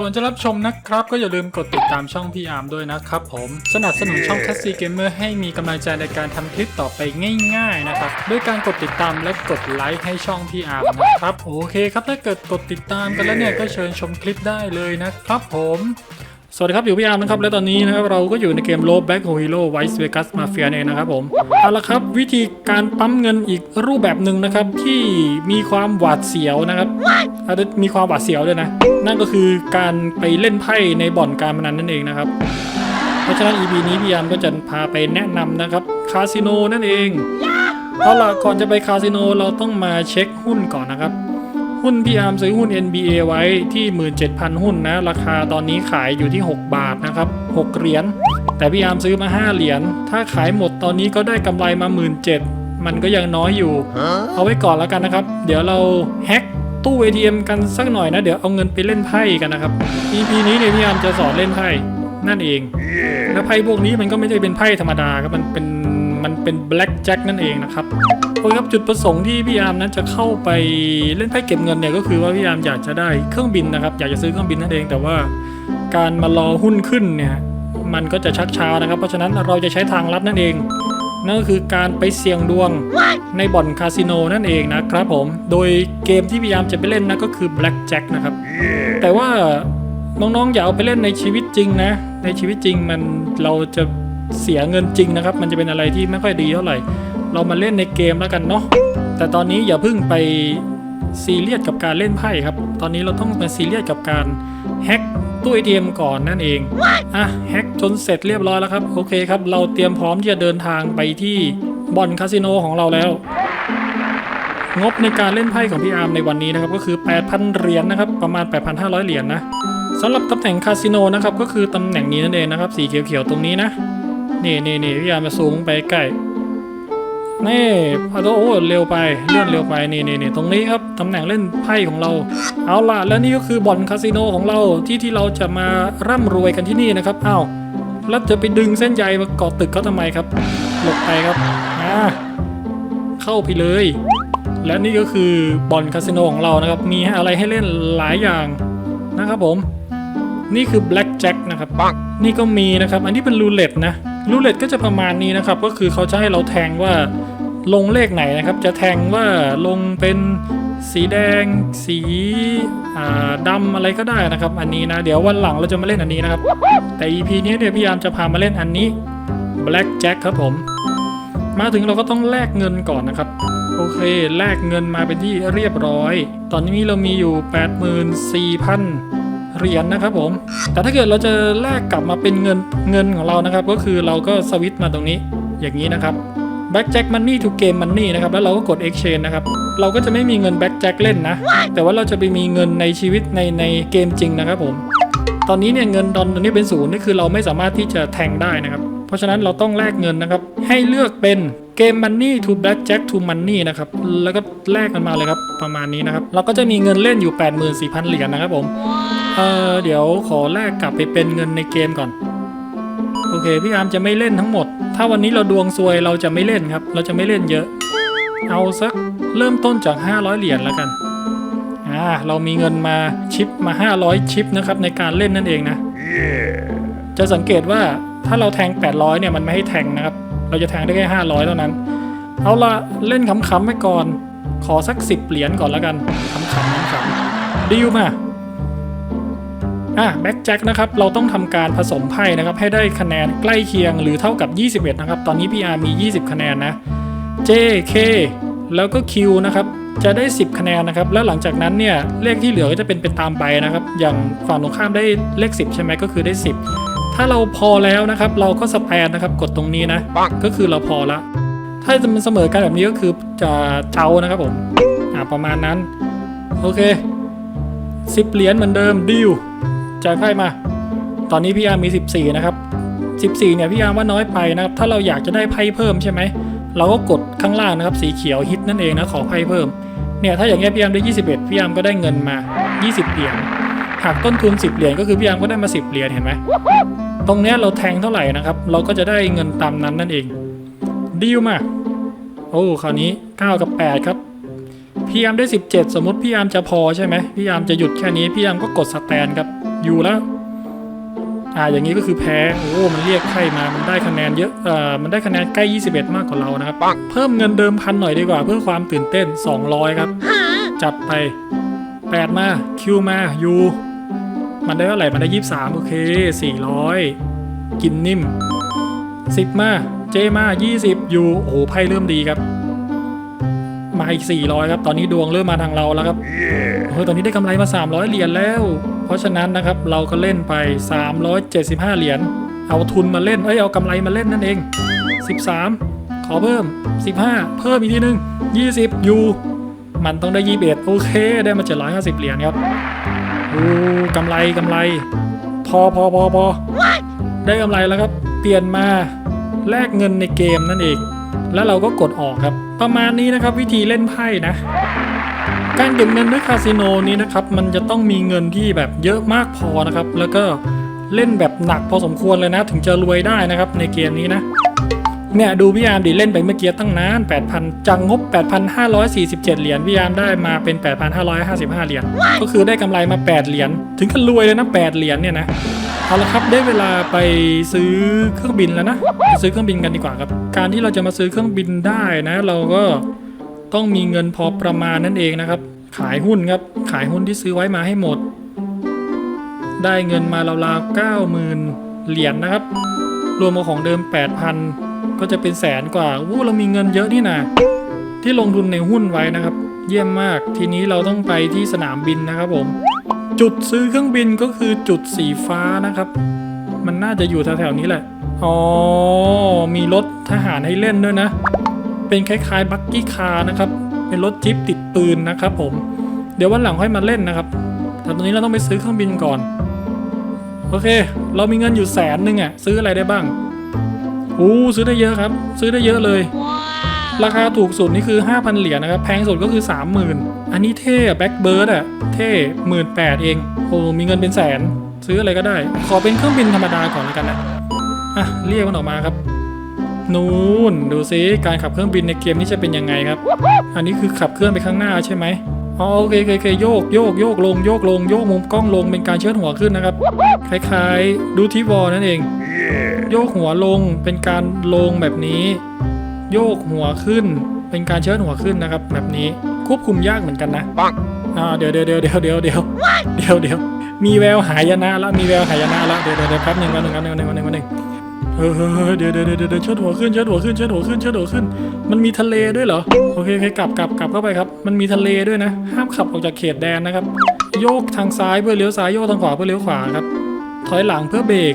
ก่อนจะรับชมนะครับ ก็อย่าลืมกดติดตามช่องพี่อาร์มด้วยนะครับผม สนับสนุนช่อง c a s s y Gamer ให้มีกำลังใจในการทำคลิปต่อไปง่ายๆนะครับด้วยการกดติดตามและกดไลค์ให้ช่องพี่อาร์มนะครับโอเคครับถ้าเกิดกดติดตามกันแล้วเนี่ยก็เชิญชมคลิปได้เลยนะครับผมสวัสดีครับอยู่พี่อาร์มนะครับและตอนนี้นะครับเราก็อยู่ในเกมโลบแบ็กโฮฮิโร่ไวส์เวกัสมาเฟียเองนะครับผมเอาละครับวิธีการปั๊มเงินอีกรูปแบบหนึ่งนะครับที่มีความหวาดเสียวนะครับอาจจะมีความหวาดเสียวด้วยนะ นั่นก็คือการไปเล่นไพ่ในบ่อนการพนันนั่นเองนะครับ เพราะฉะนั้น EP นี้พี่อามก็จะพาไปแนะนำนะครับคาสิโนนั่นเองเอาละก่อนจะไปคาสิโนเราต้องมาเช็คหุ้นก่อนนะครับ หุ้นพี่อามซื้อหุ้น NBA ไว้ที่ 17,000 หุ้นนะ ราคาตอนนี้ขายอยู่ที่ 6 บาทนะครับ 6 เหรียญแต่พี่อามซื้อมา 5 เหรียญถ้าขายหมดตอนนี้ก็ได้กำไรมา 17,000มันก็ยังน้อยอยู่ เอาไว้ก่อนแล้วกันนะครับ เดี๋ยวเราแฮ็ก ตู้ ATM กันสักหน่อยนะ เดี๋ยวเอาเงินไปเล่นไพ่กันนะครับ EP นี้เนี่ยพี่อาร์มจะสอนเล่นไพ่นั่นเอง แล้วไพ่พวกนี้มันก็ไม่ใช่เป็นไพ่ธรรมดาครับมันเป็นมันเป็น black jack นั่นเองนะครับโอเคครับจุดประสงค์ที่พี่อาร์มนั้นจะเข้าไปเล่นไพ่เก็บเงินเนี่ยก็คือว่าพี่อาร์มอยากจะได้เครื่องบินนะครับ อยากจะซื้อเครื่องบินนั่นเอง แต่ว่าการมารอหุ้นขึ้นเนี่ยมันก็จะชักช้านะครับ เพราะฉะนั้นเราจะใช้ทางลัดนั่นเอง นั่นก็คือการไปเสี่ยงดวงในบ่อนคาสิโนนั่นเองนะครับผม โดยเกมที่พยายามจะไปเล่นนะก็คือ Black Jack นะครับ แต่ว่าน้องๆอย่าเอาไปเล่นในชีวิตจริงนะ ในชีวิตจริงมันเราจะเสียเงินจริงนะครับ มันจะเป็นอะไรที่ไม่ค่อยดีเท่าไหร่ เรามาเล่นในเกมแล้วกันเนาะ แต่ตอนนี้อย่าเพิ่งไป ซีเรียสกับการเล่นไพ่ครับ ตอนนี้เราต้องมาซีเรียสกับการแฮ็กตู้ ATM ก่อนนั่นเอง อะแฮ็กจนเสร็จเรียบร้อยแล้วครับ โอเคครับ เราเตรียมพร้อมที่จะเดินทางไปที่บ่อนคาสิโนของเราแล้ว งบในการเล่นไพ่ของพี่อาร์มในวันนี้นะครับก็คือ 8,000 เหรียญนะครับ ประมาณ 8,500 เหรียญนะสำหรับตำแหน่งคาสิโนนะครับก็คือตำแหน่งนี้นั่นเองนะครับสีเขียวๆตรงนี้นะนี่นี่นี่พี่อาร์มมาซูมไปใกล้ นี่พอโอ้เร็วไปเลื่อนเร็วไปนี่นี่นี่ตรงนี้ครับตำแหน่งเล่นไพ่ของเรา เอาล่ะแล้วนี่ก็คือบ่อนคาสิโนของเราที่ที่เราจะมาร่ำรวยกันที่นี่นะครับอ้าวแล้วจะไปดึงเส้นใยมาเกาะตึกเขาทำไมครับ หลบไปครับอ่าเข้าไปเลย และนี่ก็คือบ่อนคาสิโนของเรานะครับ มีอะไรให้เล่นหลายอย่างนะครับผม นี่คือ Black Jack นะครับนี่ก็มีนะครับ อันนี้เป็นรูเล็ตนะรูเล็ตก็จะประมาณนี้นะครับ ก็คือเขาจะให้เราแทงว่าลงเลขไหนนะครับ จะแทงว่าลงเป็นสีแดง สีอ่าดำอะไรก็ได้นะครับ อันนี้นะ เดี๋ยววันหลังเราจะมาเล่นอันนี้นะครับ แต่ EP นี้เนี่ยพี่ยามจะพามาเล่นอันนี้ Black Jack ครับผม มาถึงเราก็ต้องแลกเงินก่อนนะครับ โอเค แลกเงินมาเป็นที่เรียบร้อย ตอนนี้เรามีอยู่ 84,000 เหรียญนะครับผม แต่ถ้าเกิดเราจะแลกกลับมาเป็นเงินเงินของเรานะครับ ก็คือเราก็สวิตช์มาตรงนี้อย่างนี้นะครับ Back Jack Money to Game Money นะครับแล้วเราก็กด Exchange นะครับ เราก็จะไม่มีเงิน Back Jack เล่นนะ แต่ว่าเราจะไปมีเงินในชีวิตในในเกมจริงนะครับผม ตอนนี้เนี่ยเงินตอนนี้เป็นศูนย์นี่คือเราไม่สามารถที่จะแทงได้นะครับ เพราะฉะนั้นเราต้องแลกเงินนะครับ ให้เลือกเป็นเกม Money to Blackjack to Money นะครับ แล้วก็แลกกันมาเลยครับประมาณนี้นะครับ เราก็จะมีเงินเล่นอยู่ 84,000 เหรียญนะครับผม เออเดี๋ยวขอแลกกลับไปเป็นเงินในเกมก่อน โอเค พี่อาร์มจะไม่เล่นทั้งหมด ถ้าวันนี้เราดวงซวยเราจะไม่เล่นครับ เราจะไม่เล่นเยอะ เอาสักเริ่มต้นจาก 500 เหรียญแล้วกันอ่าเรามีเงินมาชิปมา 500 ชิปนะครับในการเล่นนั่นเองนะจะสังเกตว่าถ้าเราแทง 800 เนี่ยมันไม่ให้แทงนะครับ เราจะแทงได้แค่ 500 เท่านั้น เอาละเล่นขำๆไปก่อน ขอสัก 10 เหรียญก่อนแล้วกันขำๆขำๆดีลมา อะแบ็กแจ็คนะครับเราต้องทำการผสมไพ่นะครับให้ได้คะแนนใกล้เคียงหรือเท่ากับ 21 นะครับ ตอนนี้ PR มี 20 คะแนนนะ J K แล้วก็ Q นะครับจะได้ 10 คะแนนนะครับ แล้วหลังจากนั้นเนี่ยเลขที่เหลือก็จะเป็นเป็นตามใบนะครับ อย่างฝั่งตรงข้ามได้เลข 10 ใช่ไหมก็คือได้ 10 ถ้าเราพอแล้วนะครับ เราก็สแปนนะครับกดตรงนี้นะ ก็คือเราพอละ ถ้าจะมันเสมอกันแบบนี้ก็คือจะเจ้านะครับผมอ่าประมาณนั้น โอเค 10 เหรียญเหมือนเดิมดิว จ่ายไพ่มา ตอนนี้พี่อาร์มมี 14 นะครับ 14 เนี่ยพี่อาร์มว่าน้อยไปนะครับ ถ้าเราอยากจะได้ไพ่เพิ่มใช่ไหม เราก็กดข้างล่างนะครับ สีเขียวฮิตนั่นเองนะ ขอไพ่เพิ่ม เนี่ยถ้าอย่างเงี้ยพี่อาร์มได้ 21 พี่อาร์มก็ได้เงินมา 20 เหรียญ หากต้นทุน 10 เหรียญก็คือพี่อาร์มก็ได้มา 10 เหรียญเห็นไหม ตรงเนี้ยเราแทงเท่าไหร่นะครับ เราก็จะได้เงินตามนั้นนั่นเอง ดีลมา โอ้คราวนี้ 9 กับ 8 ครับพี่อามได้ 17 สมมติพี่อามจะพอใช่ไหมพี่อามจะหยุดแค่นี้พี่อามก็กดสแตนครับ อยู่แล้ว อ่าอย่างนี้ก็คือแพ้โอ้มันเรียกไพ่มามันได้คะแนนเยอะเอ่อมันได้คะแนนใกล้ 21 มากกว่าเรานะครับเพิ่มเงินเดิมพันหน่อยดีกว่า เพื่อความตื่นเต้น 200 ครับ จัดไป 8 มาคิวมายูมันได้เท่าไหร่มันได้ 23 โอเค 400 กินนิ่ม 10 มาเจมา 20ยูโอ้โหไพ่เริ่มดีครับ มาอีก 400 ครับ ตอนนี้ดวงเริ่มมาทางเราแล้วครับเฮ้ยตอนนี้ได้กำไรมา 300 เหรียญแล้ว เพราะฉะนั้นนะครับเราก็เล่นไป 375 เหรียญ เอาทุนมาเล่น เอ้ย เอากำไรมาเล่นนั่นเอง 13 ขอเพิ่ม 15 เพิ่มอีกทีนึง 20 ยูมันต้องได้ 21 โอเค ได้มา 750 เหรียญครับโอ้กำไรกำไร พอพอพอพอได้กำไรแล้วครับ เปลี่ยนมาแลกเงินในเกมนั่นเอง แล้วเราก็กดออกครับ ประมาณนี้นะครับวิธีเล่นไพ่นะ การเก็บเงินด้วยคาสิโนนี้นะครับมันจะต้องมีเงินที่แบบเยอะมากพอนะครับ แล้วก็เล่นแบบหนักพอสมควรเลยนะ ถึงจะรวยได้นะครับในเกมนี้นะ เนี่ยดูพี่ยามดิเล่นไปเมื่อกี้ตั้งนาน8,000 จังงบ 8,547 เหรียญพี่ยามได้มาเป็น 8,555 เหรียญก็คือได้กำไรมา 8 เหรียญถึงกันรวยเลยนะ 8 เหรียญเนี่ยนะเอาละครับได้เวลาไปซื้อเครื่องบินแล้วนะไปซื้อเครื่องบินกันดีกว่าครับ การที่เราจะมาซื้อเครื่องบินได้นะ เราก็ต้องมีเงินพอประมาณนั่นเองนะครับ ขายหุ้นครับขายหุ้นที่ซื้อไว้มาให้หมด ได้เงินมาราวๆ90,000 เหรียญนะครับ รวมกับของเดิม 8,000 ก็จะเป็นแสนกว่าวู้เรามีเงินเยอะนี่นะที่ลงทุนในหุ้นไว้นะครับ เยี่ยมมากทีนี้เราต้องไปที่สนามบินนะครับผม จุดซื้อเครื่องบินก็คือจุดสีฟ้านะครับ มันน่าจะอยู่แถวๆนี้แหละอ๋อมีรถทหารให้เล่นด้วยนะ เป็นคล้ายๆบักกี้คาร์นะครับ เป็นรถจิ๊ปติดปืนนะครับผม เดี๋ยววันหลังค่อยมาเล่นนะครับ แต่ตอนนี้เราต้องไปซื้อเครื่องบินก่อน โอเค เรามีเงินอยู่แสนหนึ่งอะซื้ออะไรได้บ้าง อู้ซื้อได้เยอะครับ ซื้อได้เยอะเลย ราคาถูกสุดนี่คือ 5,000 เหรียญนะครับ แพงสุดก็คือ 30,000 อันนี้เท่แบ็กเบิร์ดอะเท่หมื่นแปดเอง โอ้มีเงินเป็นแสน ซื้ออะไรก็ได้ ขอเป็นเครื่องบินธรรมดาก่อนแล้วกันนะอะเรียกมันออกมาครับนู่นดูซิการขับเครื่องบินในเกมนี้จะเป็นยังไงครับ อันนี้คือขับเคลื่อนไปข้างหน้าใช่ไหมอ๋อโอเคโอเคโอเคโยกโยกโยกลงโยกลงโยกมุมกล้องลงเป็นการเชิดหัวขึ้นนะครับ คล้ายๆ ดูทีวอลนั่นเอง โยกหัวลงเป็นการลงแบบนี้ โยกหัวขึ้น เป็นการเชิดหัวขึ้นนะครับ แบบนี้ควบคุมยากเหมือนกันนะอ่าเดี๋ยวเดี๋ยวเดี๋ยวเดี๋ยวเดี๋ยวเดี๋ยวเดี๋ยวเดี๋ยวมีแววหายนะละมีแววหายนะละเดี๋ยวเดี๋ยวเดี๋ยวแป๊บหนึ่งแป๊บหนึ่งแป๊บหนึ่งแป๊บหนึ่งแป๊บหนึ่งเออเดี๋ยวเดี๋ยวเดี๋ยวเดี๋ยวเชิดหัวขึ้นเชิดหัวขึ้นเชิดหัวขึ้นเชิดหัวขึ้น มันมีทะเลด้วยเหรอโอเคโอเคกลับกลับกลับเข้าไปครับ มันมีทะเลด้วยนะ ห้ามขับออกจากเขตแดนนะครับ โยกทางซ้ายเพื่อเลี้ยวซ้ายโยกทางขวาเพื่อเลี้ยวขวาครับ ถอยหลังเพื่อเบรก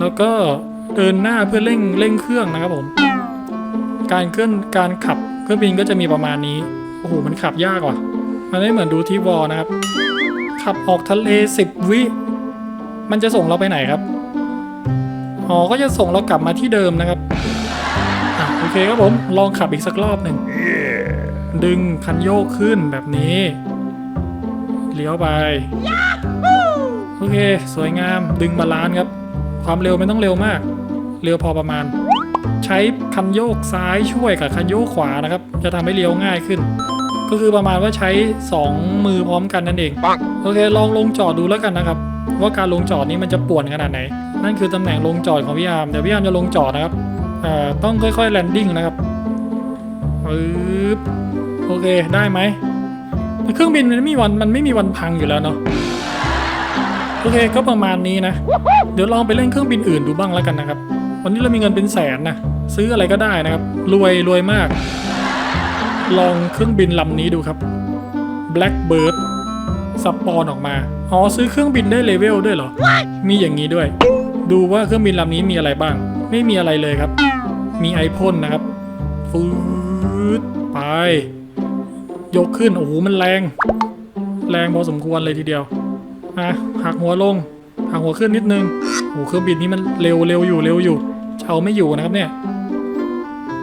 แล้วก็ เดินหน้าเพื่อเร่งเร่งเครื่องนะครับผม การเคลื่อนการขับเครื่องบินก็จะมีประมาณนี้ โอ้โห มันขับยากว่ะ มันไม่เหมือนดูที่วอลนะครับ ขับออกทะเลสิบวิ มันจะส่งเราไปไหนครับอ๋อก็จะส่งเรากลับมาที่เดิมนะครับอะโอเคครับผม ลองขับอีกสักรอบหนึ่ง ดึงคันโยกขึ้นแบบนี้ เลี้ยวไป โอเค สวยงาม ดึงบาลานซ์ครับ ความเร็วไม่ต้องเร็วมาก เร็วพอประมาณ ใช้คันโยกซ้ายช่วยกับคันโยกขวานะครับ จะทำให้เลี้ยวง่ายขึ้น ก็คือประมาณว่าใช้ 2 มือพร้อมกันนั่นเองโอเคลองลงจอดดูแล้วกันนะครับ ว่าการลงจอดนี้มันจะป่วนขนาดไหน นั่นคือตำแหน่งลงจอดของพี่อาร์มเดี๋ยวพี่อาร์มจะลงจอดนะครับต้องค่อยๆแลนดิ้งนะครับปึ๊บโอเคได้ไหมเครื่องบินมันไม่มีวันมันไม่มีวันพังอยู่แล้วเนาะโอเคก็ประมาณนี้นะ เดี๋ยวลองไปเล่นเครื่องบินอื่นดูบ้างแล้วกันนะครับ วันนี้เรามีเงินเป็นแสนนะซื้ออะไรก็ได้นะครับ รวยรวยมาก ลองเครื่องบินลำนี้ดูครับ Blackbird สปอนออกมา อ๋อซื้อเครื่องบินได้เลเวลด้วยเหรอ มีอย่างนี้ด้วย ดูว่าเครื่องบินลำนี้มีอะไรบ้าง ไม่มีอะไรเลยครับ มีไอพ่นนะครับฟืดไป ยกขึ้น โอ้โห มันแรง แรงพอสมควรเลยทีเดียว อะ หักหัวลง หักหัวขึ้นนิดนึงโอ้เครื่องบินนี้มันเร็วเร็วอยู่เร็วอยู่จะเอาไม่อยู่นะครับเนี่ย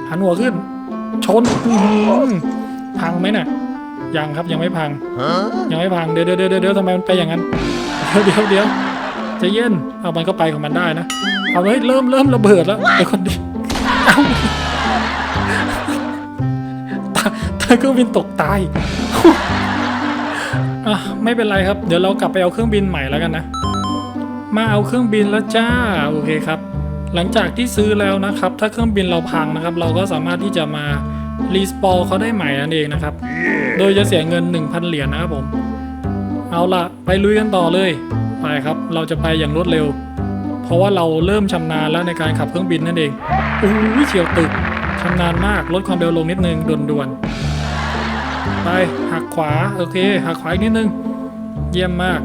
หันหัวขึ้น ชนพังไหมน่ะ ยังครับยังไม่พัง ยังไม่พัง เดี๋ยวเดี๋ยวเดี๋ยวเดี๋ยวทำไมมันไปอย่างนั้น เดี๋ยวเดี๋ยวจะเย็น เอามันก็ไปของมันได้นะ เอาเฮ้ยเริ่มเริ่มระเบิดแล้วไอ้คนดีเอาตาเครื่องบินตกตายอะไม่เป็นไรครับ เดี๋ยวเรากลับไปเอาเครื่องบินใหม่แล้วกันนะ มาเอาเครื่องบินแล้วจ้าโอเคครับ หลังจากที่ซื้อแล้วนะครับ ถ้าเครื่องบินเราพังนะครับ เราก็สามารถที่จะมารีสปอร์เขาได้ใหม่นั่นเองนะครับ โดยจะเสียเงิน 1,000 เหรียญนะครับผม เอาละไปลุยกันต่อเลย ไปครับ เราจะไปอย่างรวดเร็ว เพราะว่าเราเริ่มชำนาญแล้วในการขับเครื่องบินนั่นเองโอ้โหเฉียวตึกชำนาญมากลดความเร็วลงนิดนึงด่วนๆไปหักขวาโอเคหักขวาอีกนิดนึง เยี่ยมมาก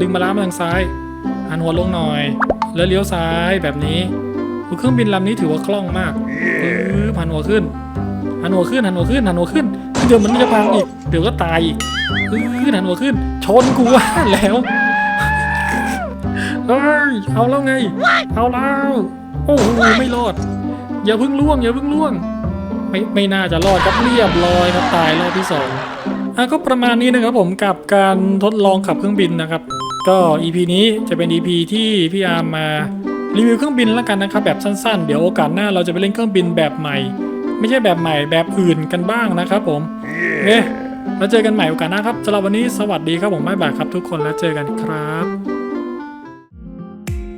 ดึงมาล้ามาทางซ้าย หันหัวลงหน่อย แล้วเลี้ยวซ้ายแบบนี้เครื่องบินลำนี้ถือว่าคล่องมากปึ๊บหันหัวขึ้นหันหัวขึ้นหันหัวขึ้นหันหัวขึ้น เดี๋ยวมันจะพังอีก เดี๋ยวก็ตายอีกปึ๊บหันหัวขึ้น ชนกูว่าแล้วเอ้ยเอาแล้วไง เอาแล้วโอ้โหไม่รอด อย่าเพิ่งล่วงอย่าเพิ่งล่วง ไม่ไม่น่าจะรอดครับเรียบร้อยครับตายรอบที่สองอะก็ประมาณนี้นะครับผมกับการทดลองขับเครื่องบินนะครับ ก็ EP นี้จะเป็น EP ที่พี่อาร์มมารีวิวเครื่องบินแล้วกันนะครับแบบสั้นๆ เดี๋ยวโอกาสหน้าเราจะไปเล่นเครื่องบินแบบใหม่ ไม่ใช่แบบใหม่แบบอื่นกันบ้างนะครับผมเอ๊ะแล้วเจอกันใหม่โอกาสหน้าครับสำหรับวันนี้สวัสดีครับผมบ๊ายบายครับทุกคนแล้วเจอกันครับ